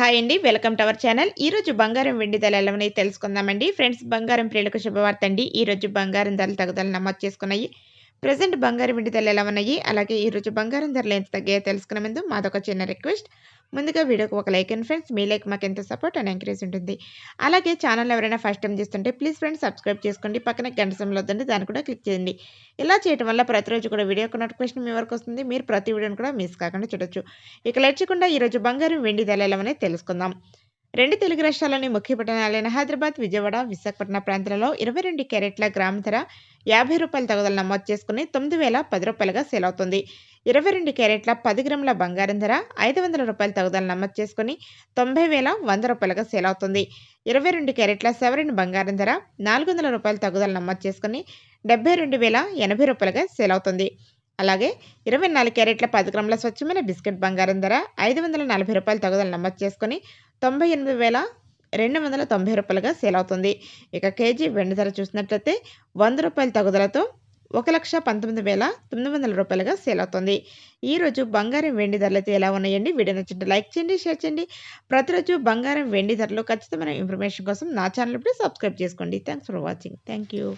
Hi అండి welcome to our channel. ఈరోజు బంగారం వెండి ధరలు ఎలా ఉన్నాయి తెలుసుకుందామండి. ఫ్రెండ్స్ బంగారం ప్రియులకు శుభవార్త అండి. ఈరోజు బంగారం ధరలు తగ్గుదల నమోదు చేసుకున్నాయి. ప్రజెంట్ బంగారం వెండి ధరలు ఎలా ఉన్నాయి? అలాగే ఈరోజు బంగారం ధరలు ఎంత తగ్గాయో తెలుసుకునే ముందు మాదొక చిన్న రిక్వెస్ట్. ముందుగా వీడియోకి ఒక లైక్ అండ్ ఫ్రెండ్స్ మీ లైక్ మాకు ఎంత సపోర్ట్ అండ్ ఎంకరేజ్ ఉంటుంది. అలాగే ఛానల్ ఎవరైనా ఫస్ట్ టైం చేస్తుంటే ప్లీజ్ ఫ్రెండ్స్ సబ్స్క్రైబ్ చేసుకోండి. పక్కన గంట సమయంలో వద్దండి దాన్ని కూడా క్లిక్ చేయండి. ఇలా చేయడం వల్ల ప్రతిరోజు కూడా వీడియో నోటిఫికేషన్ మీ వరకు వస్తుంది. మీరు ప్రతి వీడియోని కూడా మిస్ కాకుండా చూడొచ్చు. ఇక లేచకుండా ఈరోజు బంగారం వెండి ధరలు తెలుసుకుందాం. రెండు తెలుగు రాష్ట్రాల్లోని ముఖ్య పట్టణాలైన హైదరాబాద్ విజయవాడ విశాఖపట్నం ప్రాంతాలలో ఇరవై రెండు క్యారెట్ల గ్రామ ధర యాభై రూపాయల తగుదల నమోదు చేసుకుని తొమ్మిది వేల పది రూపాయలుగా సేల్ అవుతుంది. ఇరవై రెండు క్యారెట్ల పది గ్రాముల బంగారం ధర ఐదు వందల రూపాయల తగుదల నమోదు చేసుకుని తొంభై వేల వంద రూపాయలుగా సేల్ అవుతుంది. ఇరవై రెండు క్యారెట్ల సెవరిన్ బంగారం ధర నాలుగు వందల రూపాయల తగుదల నమోదు చేసుకుని డెబ్బై రెండు వేల ఎనభై రూపాయలుగా సేల్ అవుతుంది. అలాగే ఇరవై నాలుగు క్యారెట్ల పది గ్రాముల స్వచ్ఛమైన బిస్కెట్ బంగారం ధర ఐదు వందల నలభై రూపాయల తగుదల నమోదు చేసుకుని తొంభై ఎనిమిది వేల రెండు వందల తొంభై రూపాయలుగా సేల్ అవుతుంది. ఇక కేజీ వెండి ధర చూసినట్లయితే వంద రూపాయల తగుదలతో ఒక లక్ష పంతొమ్మిది వేల తొమ్మిది వందల రూపాయలుగా సేల్ అవుతుంది. ఈరోజు బంగారం వెండి ధరలు అయితే ఎలా ఉన్నాయండి? వీడియో నచ్చింది లైక్ చేయండి షేర్ చేయండి. ప్రతిరోజు బంగారం వెండి ధరలు ఖచ్చితమైన ఇన్ఫర్మేషన్ కోసం నా ఛానల్ ఇప్పుడు సబ్స్క్రైబ్ చేసుకోండి. Thanks for watching. Thank you.